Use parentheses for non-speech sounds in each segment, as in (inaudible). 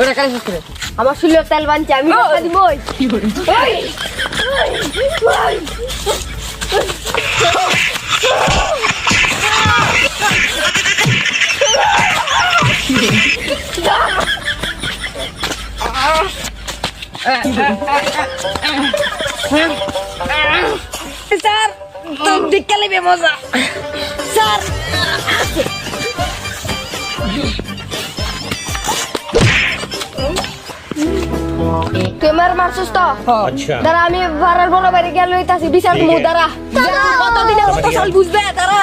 ওটা কাজ করে আমার শুলে তেল বানছে আমি টাকা দিব স্যার তোর দিককে লিবে মজা। ক্যামের মারছিস তো? আচ্ছা। দাঁড়া আমি ভাড়ার বড় বাড়ি গিয়ে লইতাছি বিচার মু দাঁড়া। কতদিনে কত সাল বুঝবে দাঁড়া।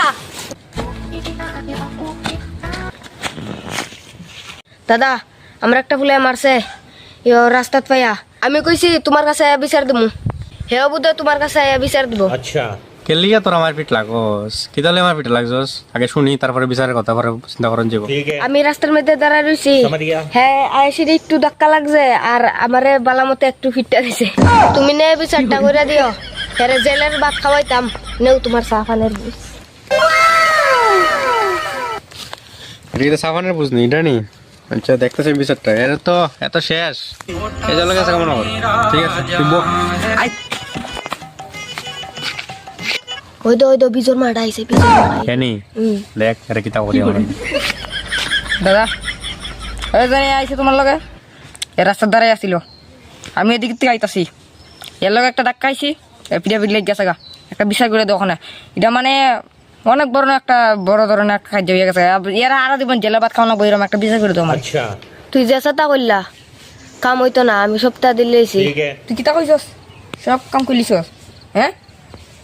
দাদা আমরা একটা ফুলে মারছে। ইয়ো রাস্তাত পাইয়া। আমি কইছি তোমার কাছে বিচার দেবো হেও বুধ তোমার কাছে বিচার দেবো। আচ্ছা। কেলিয়া তোরা মারপিট লাগস। কিদালে মারপিট লাগছস? আগে শুনি তারপরে বিচারের কথা পরে চিন্তা করন যাব আমি রাস্তার মধ্যে দাঁড়ায় রইছি। হ্যাঁ আইসির একটু ধাক্কা লাগছে আর আমারে বালামতে একটু ফিটটা দিছে। তুমি নে বিচারটা করে দিও। এর জেলের ভাত খাওয়াইতাম নেও তোমার সাফানের বুঝ। এটা সাফানের বুঝ নি এটা নি? আচ্ছা দেখতেছি বিচারটা। এর তো এত শেষ। এই জল গেছে কেমন ঠিক আছে হয়তো হয়তো বিজোর মাঠ আইছে বিজোর মাঠ কেনি লেখ রে দাদা ওই জানি আইছে তোমার লগে। এ রাস্তার ধারে আসিল আমি এদিক থেকে আইতাছি। এর লগে একটা ধাক্কা আইছি পিঠা পিঠলে গেছে গা। একটা বিচার করে দেখো না এটা মানে অনেক বড় একটা বড় ধরনের একটা খাদ্য হয়ে গেছে এরা আরও দিবেন জেলা ভাত খাওয়ানো বইরাম একটা বিচার করে তোমার তুই যে তা করলা কাম হইতো না আমি সপ্তাহ দিলেছি তুই কিতা কইছস সব কাম করলিছস হ্যাঁ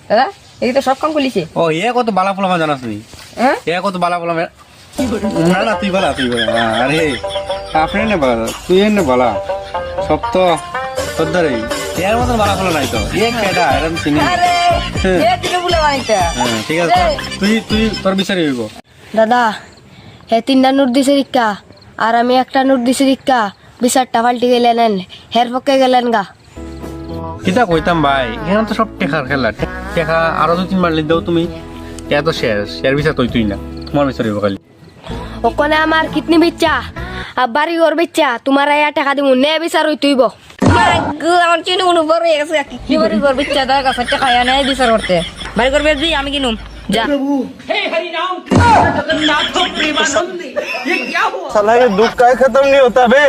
দাদা? এই তো সব কাম করলিছে। ও এ কত বালা পোলা জানাস তুই হ্যাঁ? এ কত বালা পোলা না না তুই বলা তুই বলা। আরে আপনি নে বলা তুই নে বলা। সব তো ধরে এর বালা পোলা নাই তো। এ কেডা এরম চিনি আরে এ দিলে বলে বানাইতা হ্যাঁ ঠিক আছে তুই তুই তোর বিচারি হইব। দাদা হে তিনটা নোট দিছে রিক্কা আর আমি একটা নোট দিছি রিক্কা বিচারটা পাল্টি গেলেন হের পক্ষে গেলেন গা। কিতা কইতাম ভাই এখানে তো সব টেকার খেলা টেকা আরো দু তিনবার লিখ দাও তুমি এ তো শেষ এর বিচার তুই তুই না তোমার বিচার হইব খালি ওখানে আমার কিডনি বিচ্চা আর বাড়ি ঘর বিচ্চা তোমার আয়া টাকা দিব নে বিচার হই তুইব আমার চিনি কোনো বড় হয়ে গেছে কি (laughs) বাড়ি করবে ইচ্ছা দা কাছে টাকা এনে বিচার করতে বাড়ি করবে দি আমি কিনুম যা साला ये दुख का खत्म नहीं होता बे